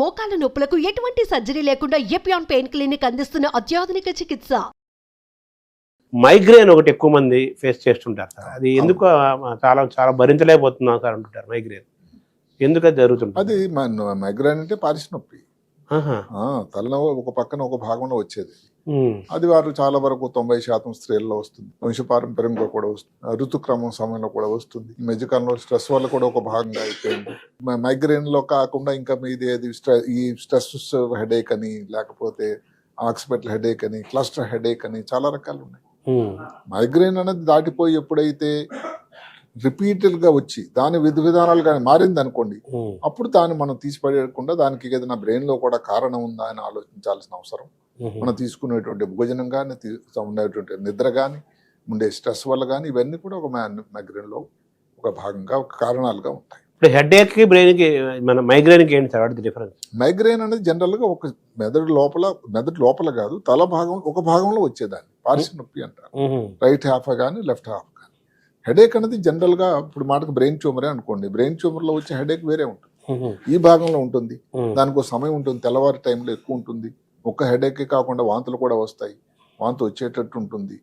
మోకాల నొప్పులకు ఎటువంటి సర్జరీ లేకుండా ఎపియాన్ పెయిన్ క్లినిక్ అందిస్తున్న అత్యాధునిక చికిత్స. మైగ్రేన్ ఒకటి ఎక్కువ మంది ఫేస్ చేస్తుంటారు సార్. అది ఎందుకు చాలా చాలా భరించలేకపోతున్నాం సార్ అంటుంటారు మైగ్రేన్. ఎందుకు అది జరుగుతుంటుంది? అది మైగ్రేన్ అంటే పారిస్ నొప్పి. తలనొప్పి ఒక పక్కన ఒక భాగంలో వచ్చేది. అది వారు చాలా వరకు తొంభై శాతం స్త్రీల్లో వస్తుంది. వంశపారంపర్యంగా కూడా వస్తుంది. ఋతుక్రమం సమయంలో కూడా వస్తుంది. మధ్యకాలంలో స్ట్రెస్ వల్ల కూడా ఒక భాగంగా అయిపోయింది. మైగ్రేన్లో కాకుండా ఇంకా మీది ఏది ఈ స్ట్రెస్ హెడేక్ అని లేకపోతే ఆక్సిపెటల్ హెడేక్ అని క్లస్టర్ హెడేక్ అని చాలా రకాలు ఉన్నాయి. ఉమ్. మైగ్రేన్ అనేది దాటిపోయి ఎప్పుడైతే రిపీటెడ్గా వచ్చి దాని విధి విధానాలు కానీ మారింది అనుకోండి. అప్పుడు దాన్ని మనం తీసిపడేయకుండా దానికి ఏదైనా బ్రెయిన్లో కూడా కారణం ఉందా అని ఆలోచించాల్సిన అవసరం. మనం తీసుకునేటువంటి భోజనం కానీ ఉండేటువంటి నిద్ర కానీ ఉండే స్ట్రెస్ వల్ల కానీ ఇవన్నీ కూడా ఒక మైగ్రేన్లో ఒక భాగంగా ఒక కారణాలుగా ఉంటాయి. ఇప్పుడు హెడ్కి బ్రెయిన్కి మన మైగ్రేన్కి ఏంటి సార్? డిఫరెన్స్? మైగ్రేన్ అనేది జనరల్గా ఒక మెదడు లోపల మెదడు లోపల కాదు తల భాగం ఒక భాగంలో వచ్చేదాన్ని. పార్శ్వ నొప్పి అంటారు రైట్ హాఫ్ కానీ లెఫ్ట్ హాఫ్ హెడేక్ అనేది జనరల్గా ఇప్పుడు మాటకు బ్రెయిన్ ట్యూమరే అనుకోండి. బ్రెయిన్ ట్యూమర్లో వచ్చే హెడేక్ వేరే ఉంటుంది. ఈ భాగంలో ఉంటుంది. దానికి ఒక సమయం ఉంటుంది. తెల్లవారి టైంలో ఎక్కువ ఉంటుంది. ఒక్క హెడేక్ కాకుండా వాంతులు కూడా వస్తాయి. వాంతి వచ్చేటట్టు ఉంటుంది.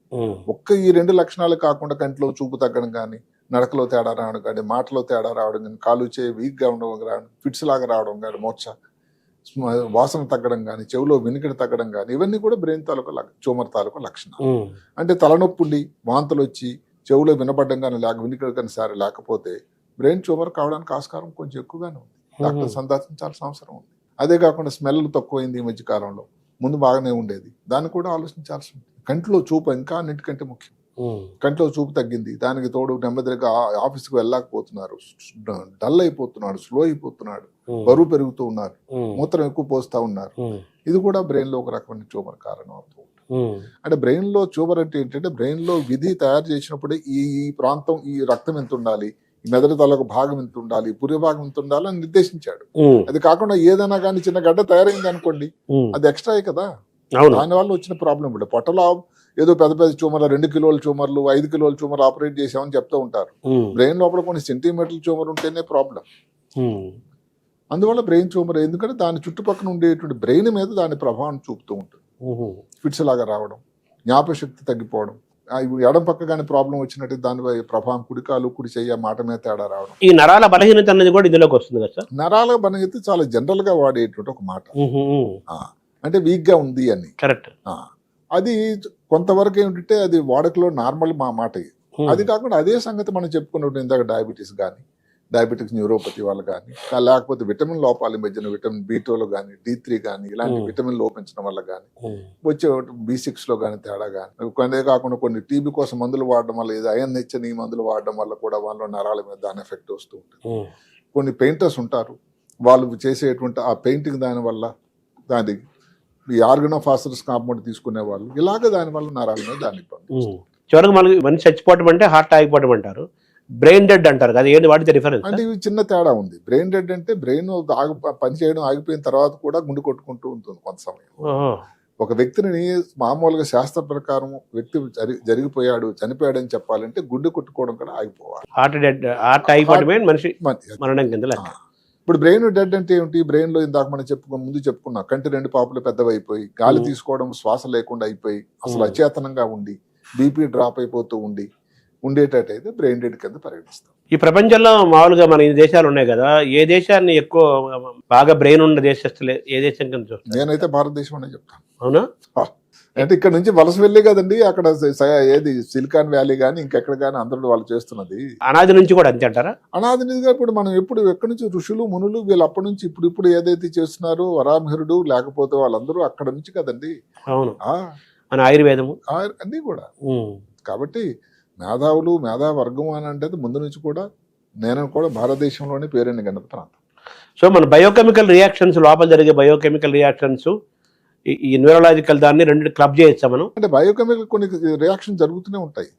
ఒక్క ఈ రెండు లక్షణాలు కాకుండా కంట్లో చూపు తగ్గడం కానీ నడకలో తేడా రావడం కానీ మాటలో తేడా రావడం కానీ కాలు చేయి వీక్గా ఉండడం కానీ ఫిట్స్ లాగా రావడం కానీ మోర్చ వాసన తగ్గడం కానీ చెవిలో వినికిడి తగ్గడం కానీ ఇవన్నీ కూడా బ్రెయిన్ తాలూకా ట్యూమర్ తాలూకా లక్షణాలు. అంటే తలనొప్పి ఉండి వాంతులు వచ్చి చెవిలో వినపడడం కానీ లేక వినికిడి కానీ సరే లేకపోతే బ్రెయిన్ ట్యూమర్ కావడానికి ఆస్కారం కొంచెం ఎక్కువగానే ఉంది. డాక్టర్ సందర్శించాల్సిన అవసరం ఉంది. అదే కాకుండా స్మెల్ తక్కువైంది ఈ మధ్య కాలంలో. ముందు బాగానే ఉండేది. దాన్ని కూడా ఆలోచించాల్సి ఉంది. కంట్లో చూపు ఇంకా అన్నిటికంటే ముఖ్యం. కంట్లో చూపు తగ్గింది. దానికి తోడు నెమ్మదిగా ఆఫీస్కి వెళ్ళలేకపోతున్నారు. డల్ అయిపోతున్నాడు స్లో అయిపోతున్నాడు. బరువు పెరుగుతూ ఉన్నారు. మూత్రం ఎక్కువ పోస్తా ఉన్నారు. ఇది కూడా బ్రెయిన్లో ఒక రకమైన ట్యూమర్ కారణం అవుతుంది అంటే బ్రెయిన్లో ట్యూమర్ అంటే ఏంటంటే బ్రెయిన్లో విధి తయారు చేసినప్పుడే ఈ ఈ ప్రాంతం ఈ రక్తం ఎంత ఉండాలి ఈ మెదడు తలకు భాగం ఎంత ఉండాలి పురి భాగం ఎంత ఉండాలి అని నిర్దేశించాడు. అది కాకుండా ఏదైనా కానీ చిన్న గడ్డ తయారైంది అనుకోండి అది ఎక్స్ట్రా కదా? దాని వల్ల వచ్చిన ప్రాబ్లం ఇప్పుడు పొట్టలో ఏదో పెద్ద పెద్ద ట్యూమర్లు రెండు కిలోల ట్యూమర్లు ఐదు కిలోల ట్యూమర్ ఆపరేట్ చేసామని చెప్తూ ఉంటారు. బ్రెయిన్ లోపల కొన్ని సెంటీమీటర్ల ట్యూమర్ ఉంటేనే ప్రాబ్లం అందువల్ల బ్రెయిన్ ట్యూమర్ ఎందుకంటే దాని చుట్టుపక్కల ఉండేటువంటి బ్రెయిన్ మీద దాని ప్రభావం చూపుతూ ఉంటుంది. ఫిట్స్ లాగా రావడం జ్ఞాపశక్తి తగ్గిపోవడం ఎడం పక్క కానీ ప్రాబ్లం వచ్చినట్టు దానిపై ప్రభావం కుడికాలు కుడి చెయ్య మాట మీద తేడా రావడం. ఈ నరాల బలహీనత అనేది కూడా ఇందులోకి వస్తుంది కదా సార్? నరాల బనగతి చాలా జనరల్గా వాడేటువంటి ఒక మాట. అంటే వీక్గా ఉంది అని. కరెక్ట్. అది కొంతవరకు ఏమిటంటే అది వాడకలో నార్మల్ మా మాట. అది కాకుండా అదే సంగతి మనం చెప్పుకున్నట్టు ఇందాక డయాబెటీస్ కానీ డయాబెటిక్స్ న్యూరోపతి వాళ్ళు కానీ లేకపోతే విటమిన్ లోపాల మధ్యన విటమిన్ బి టూలో కానీ డి త్రీ కానీ ఇలాంటి. విటమిన్ లోపించడం వల్ల కానీ వచ్చే బి సిక్స్లో కానీ తేడా కానీ అదే కాకుండా కొన్ని టీబీ కోసం మందులు వాడడం వల్ల ఏదో అయన్ హెచ్చని మందులు వాడడం వల్ల కూడా వాళ్ళ నరాల మీద దాని ఎఫెక్ట్ వస్తూ ఉంటుంది. కొన్ని పెయింటర్స్ ఉంటారు వాళ్ళు చేసేటువంటి ఆ పెయింటింగ్ దాని వల్ల దాని ఈ ఆర్గనోఫాసరస్ కాంపౌండ్ తీసుకునే వాళ్ళు ఇలాగ దాని వల్ల నరాల మీద దాని ఇబ్బంది. చివరికి మనకి మనిషి చచ్చిపోవటం అంటే హార్ట్ ఆగిపోవడం అంటారు. బ్రెయిన్ డెడ్ అంటారు కదా ఏంటి వాటితో డిఫరెన్స్ అంటే ఇవి చిన్న తేడా ఉంది. బ్రెయిన్ డెడ్ అంటే బ్రెయిన్ ఆగి పని చేయడం ఆగిపోయిన తర్వాత కూడా గుండె కొట్టుకుంటూ ఉంటుంది కొంత సమయం. ఒక వ్యక్తిని మామూలుగా శాస్త్ర ప్రకారం వ్యక్తి జరి- జరిగిపోయాడు చనిపోయాడని చెప్పాలంటే గుండె కొట్టుకోవడం కూడా ఆగిపోవాలి. హార్ట్ డెడ్ హార్ట్ ఆగిపోవడమే మనిషి మరి- మరణం కింద లెక్క. ఇప్పుడు బ్రెయిన్ డెడ్ అంటే ఏమిటి? బ్రెయిన్లో ఇందాక మనం చెప్పుకో ముందు చెప్పుకున్నాం కంటి రెండు పాపులు పెద్దవైపోయి గాలి Hmm. తీసుకోవడం శ్వాస లేకుండా అయిపోయి అసలు Hmm. అచేతనంగా ఉండి బీపీ డ్రాప్ అయిపోతూ ఉండి ఉండేటట్టయితే బ్రెయిన్ డెడ్ కింద పరిగణిస్తాం. ఈ ప్రపంచంలో మామూలుగా మన ఈ దేశాలు ఉన్నాయి కదా ఏ దేశాన్ని ఎక్కువ బాగా బ్రెయిన్ ఉన్న దేశస్తులు ఏ దేశం కింద నేనైతే భారతదేశం అనే చెప్తాను అవునా? అంటే ఇక్కడ నుంచి వలస వెళ్ళే కదండి అక్కడ ఏది సిలికాన్ వ్యాలీ కానీ ఇంకెక్కడ కానీ అందరూ వాళ్ళు చేస్తున్నది. అనాది నుంచి కూడా అంతే అంటారా? అనాదినిగా ఇప్పుడు మనం ఎప్పుడు ఎక్కడి నుంచి ఋషులు మునులు వీళ్ళు అప్పటి నుంచి ఇప్పుడు ఇప్పుడు ఏదైతే చేస్తున్నారో వరామిహరుడు లేకపోతే వాళ్ళందరూ అక్కడ నుంచి కదండి. అవును. మన ఆయుర్వేదము. అన్నీ కూడా. కాబట్టి మేధావులు మేధా వర్గం అని అంటే ముందు నుంచి కూడా నేను కూడా భారతదేశంలోనే పేరెన్ని గణత ప్రాంతం సో మన బయోకెమికల్ రియాక్షన్స్ లోపల జరిగే బయోకెమికల్ రియాక్షన్స్ ఈ న్యూరలాజికల్ దాన్ని రెండు క్లబ్ చేయొచ్చా మనం. అంటే బయోకెమికల్ కొన్ని రియాక్షన్ జరుగుతూనే ఉంటాయి.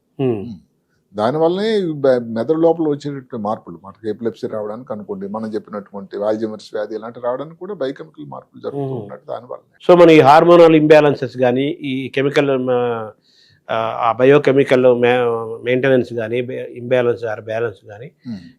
దానివల్లనే మెదడు లోపల వచ్చేటటువంటి మార్పులు మనకి ఎపిలెప్సీ రావడానికి అనుకోండి మనం చెప్పినటువంటి ఆల్జమర్స్ వ్యాధి ఇలాంటి రావడానికి కూడా బయోకెమికల్ మార్పులు జరుగుతూ. ఉన్నట్టు దానివల్ల సో మన ఈ హార్మోనల్ ఇంబ్యాలెన్సెస్ కానీ ఈ కెమికల్ ఆ బయోకెమికల్ మెయింటెనెన్స్ కానీ ఇంబ్యాలెన్స్ బ్యాలెన్స్ కానీ.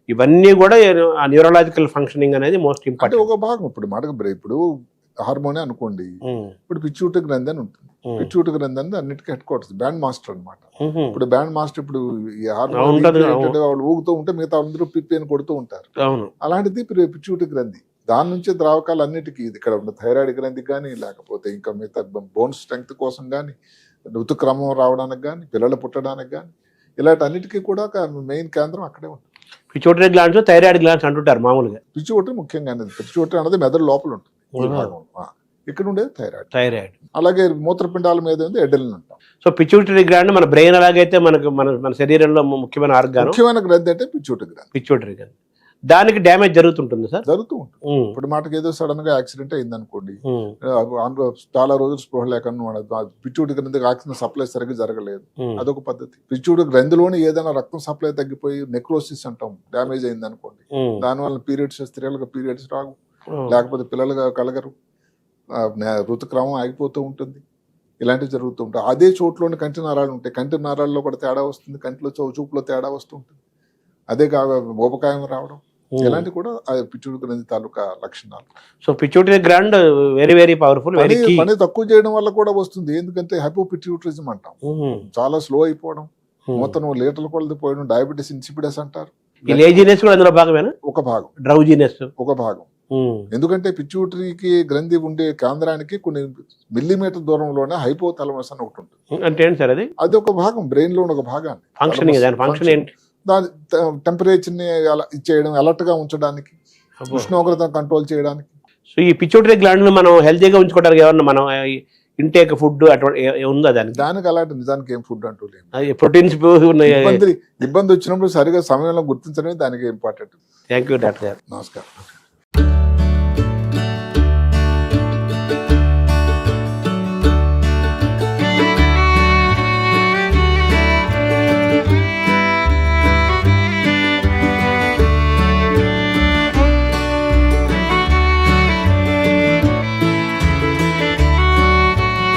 ఇవన్నీ కూడా ఆ న్యూరలాజికల్ ఫంక్షనింగ్ అనేది మోస్ట్ ఇంపార్టెంట్ ఒక భాగం ఇప్పుడు బ్రే- ఇప్పుడు హార్మోనే అనుకోండి. ఇప్పుడు పిచ్యూట గ్రంథి అని ఉంటుంది. పిచ్యూట గ్రంథి అనేది అన్నిటికీ హెడ్ క్వార్టర్స్ బ్యాండ్ మాస్టర్ అన్నమాట. ఇప్పుడు బ్యాండ్ మాస్టర్ ఇప్పుడు ఈ హార్మోన్. వాళ్ళు ఊగుతూ ఉంటే మిగతా అందరూ పిప్పి అని కొడుతూ ఉంటారు. అలాంటిది పిచ్యూట గ్రంథి దాని నుంచి ద్రావకాలు అన్నిటికీ ఇక్కడ ఉన్న థైరాయిడ్ గ్రంథి కానీ లేకపోతే ఇంకా మిగతా బోన్ స్ట్రెంగ్త్ కోసం కానీ ఋతుక్రమం రావడానికి కానీ పిల్లలు పుట్టడానికి కానీ ఇలాంటి అన్నిటికీ కూడా మెయిన్ కేంద్రం అక్కడే ఉంటుంది. పిచోటరీ గ్లాండ్స్ థైరాయిడ్ గ్లాండ్స్ అంటుంటారు మామూలుగా. పిచ్చుకోటి ముఖ్యంగా అనేది పిచ్చుకోటి అనేది మెదడు లోపల ఉంటుంది. ఇక్కడ ఉండేది థైరాయిడ్. థైరాయిడ్. అలాగే మూత్రపిండాల మీద ఉంది ఎడలిన్ అంటాం. సో పిచ్యూటరీ గ్లాండ్ మన బ్రెయిన్ ఎలాగైతే మనకు మన మన శరీరంలో ముఖ్యమైన ఆర్గాన్ ముఖ్యమైన గ్రంథి అంటే పిచ్చుట గ్రంథి. పిచ్యూటరీ గ్లాండ్ దానికి డ్యామేజ్ జరుగుతుంటుంది సార్? జరుగుతూ ఉంటుంది. ఇప్పుడు మాటకి ఏదో సడన్గా యాక్సిడెంట్ అయింది అనుకోండి చాలా రోజులు స్పృహ లేకుండా పిచ్చుడి గ్రంథికి ఆక్సిజన్ సప్లై సరిగ్గా జరగలేదు. అదొక పద్ధతి. పిచ్చుడు గ్రంథిలోని ఏదైనా రక్తం సప్లై తగ్గిపోయి నెక్రోసిస్ అంటాం డ్యామేజ్ అయింది అనుకోండి ఉమ్, దానివల్ల పీరియడ్స్ స్త్రీలకు పీరియడ్స్ రావు. లేకపోతే పిల్లలుగా కలగరు. ఋతుక్రమం ఆగిపోతూ ఉంటుంది. ఇలాంటివి జరుగుతూ ఉంటాయి. అదే చోట్లోని కంటి నరాలు ఉంటాయి. కంటి నరాల్లో కూడా తేడా వస్తుంది. కంటిలో చూపులో తేడా వస్తూ ఉంటుంది. అదే కాక ఉపకాయం రావడం. ఇలాంటి కూడా ఆ పిచ్చుడు గ్రంథి తాలూకా లక్షణాలు. So pituitary gland very very powerful very పని తక్కువ చేయడం వల్ల కూడా వస్తుంది. ఎందుకంటే హైపోపిట్యూటరిజం అంటాం. చాలా స్లో అయిపోవడం. మొత్తం లీటర్ల కొలది పోయడం డయాబెటీస్ ఇన్సిపిడస్ అంటారు లేజినెస్ కూడా అందులో భాగమేనా? ఒక భాగం. డ్రౌజీనెస్ ఒక భాగం. ఎందుకంటే పిచ్యూటరీకి గ్రంథి ఉండే కేంద్రానికి కొన్ని మిల్లీమీటర్ దూరంలోనే హైపోథాలమస్ అని ఒకటి ఉంటుంది. అంటే సార్ అది? అది ఒక భాగం. బ్రెయిన్లో ఒక భాగాన్ని. ఫంక్షనింగ్ దాని ఫంక్షన్ ఏంటి? దాని టెంపరేచర్ని అలా ఇచ్చేయడం అలర్ట్గా ఉంచడానికి ఉష్ణోగ్రత కంట్రోల్ చేయడానికి. సో ఈ పిచ్యూటరీ గ్లాండ్ మనం హెల్తీగా ఉంచుకోవడానికి ఏమన్నా మనం ఇంటేక్ ఫుడ్ అటువంటి ఉందా దానికి? దానికి అలాంటి నిజానికి ఏం ఫుడ్ అంటూ లేదు. ప్రోటీన్స్ ఇబ్బంది ఇబ్బంది వచ్చినప్పుడు సరిగా సమయంలో గుర్తించడమే దానికి ఇంపార్టెంట్ థ్యాంక్ యూ డాక్టర్ గారు. నమస్కారం.